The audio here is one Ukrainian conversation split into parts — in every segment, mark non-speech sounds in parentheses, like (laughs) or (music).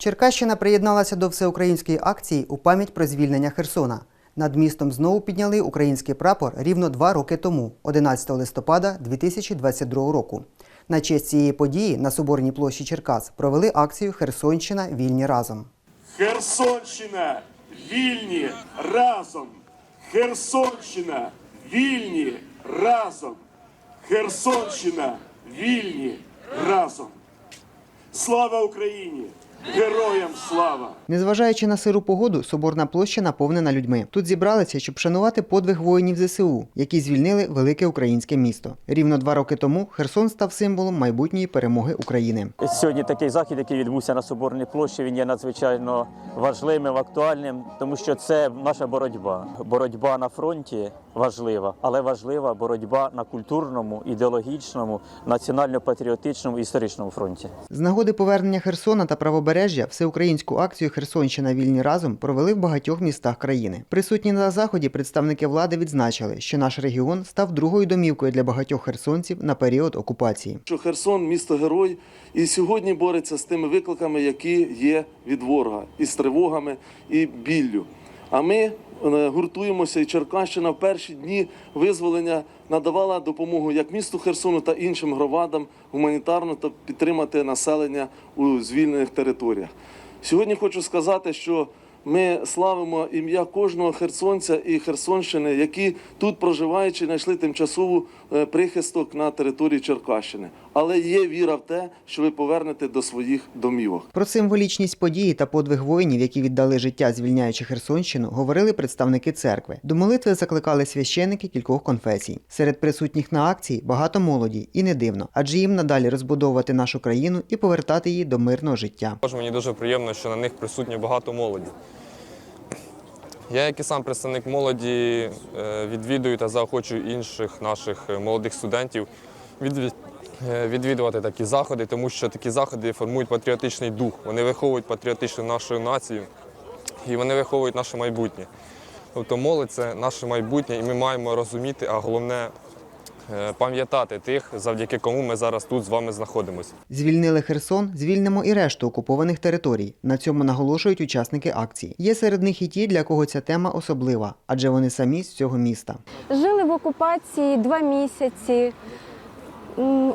Черкащина приєдналася до всеукраїнської акції у пам'ять про звільнення Херсона. Над містом знову підняли український прапор рівно два роки тому, 11 листопада 2022 року. На честь цієї події на Соборній площі Черкас провели акцію Херсонщина вільні разом. Херсонщина, вільні разом. Херсонщина, вільні разом. Херсонщина, вільні разом. Слава Україні! Героям слава! Незважаючи на сиру погоду, Соборна площа наповнена людьми. Тут зібралися, щоб шанувати подвиг воїнів ЗСУ, які звільнили велике українське місто. Рівно два роки тому Херсон став символом майбутньої перемоги України. Сьогодні такий захід, який відбувся на Соборній площі, він є надзвичайно важливим, актуальним, тому що це наша боротьба. Боротьба на фронті важлива, але важлива боротьба на культурному, ідеологічному, національно-патріотичному історичному фронті. З нагоди повернення Херсона та правобережжя всеукраїнську акцію Херсонщина вільні разом провели в багатьох містах країни. Присутні на заході представники влади відзначили, що наш регіон став другою домівкою для багатьох херсонців на період окупації. що Херсон місто герой і сьогодні бореться з тими викликами, які є від ворога, і з тривогами, і біллю. А ми е, гуртуємося, і Черкащина в перші дні визволення надавала допомогу як місту Херсону та іншим громадам гуманітарно та підтримати населення у звільнених територіях. Сьогодні хочу сказати, що ми славимо ім'я кожного херсонця і Херсонщини, які тут проживаючи, знайшли тимчасову е, прихисток на території Черкащини. Але є віра в те, що ви повернете до своїх домівок. Про символічність події та подвиг воїнів, які віддали життя, звільняючи Херсонщину, говорили представники церкви. До молитви закликали священики кількох конфесій. Серед присутніх на акції багато молоді, і не дивно, адже їм надалі розбудовувати нашу країну і повертати її до мирного життя. Мені дуже приємно, що на них присутньо багато молоді. Я, як і сам представник молоді, е, відвідую та заохочую інших наших е, молодих студентів е, відвідувати такі заходи, тому що такі заходи формують патріотичний дух. Вони виховують патріотичну нашу націю і вони виховують наше майбутнє. Тобто молодь це наше майбутнє, і ми маємо розуміти, а головне пам'ятати тих, завдяки кому ми зараз тут з вами знаходимося. Звільнили Херсон, звільнимо і решту окупованих територій. На цьому наголошують учасники акції. Є серед них і ті, для кого ця тема особлива, адже вони самі з цього міста. Жили в окупації два місяці.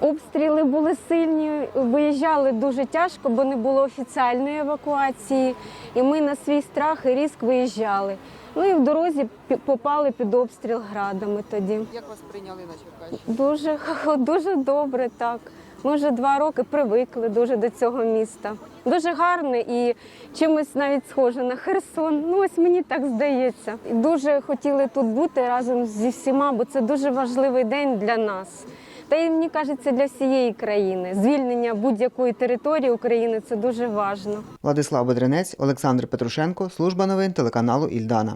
Обстріли були сильні, виїжджали дуже тяжко, бо не було офіціальної евакуації. І ми на свій страх і ризик виїжджали. Ну і в дорозі попали під обстріл градами тоді. Як вас прийняли на Черкащині? Дуже, (laughs) дуже добре, так. Ми вже два роки привикли дуже до цього міста. Дуже гарне і чимось навіть схоже на Херсон. Ну ось мені так здається. І дуже хотіли тут бути разом зі всіма, бо це дуже важливий день для нас. Та й мені кажеться для всієї країни. Звільнення будь-якої території України це дуже важливо. Владислав Бедренець, Олександр Петрушенко, служба новин телеканалу Ільдана.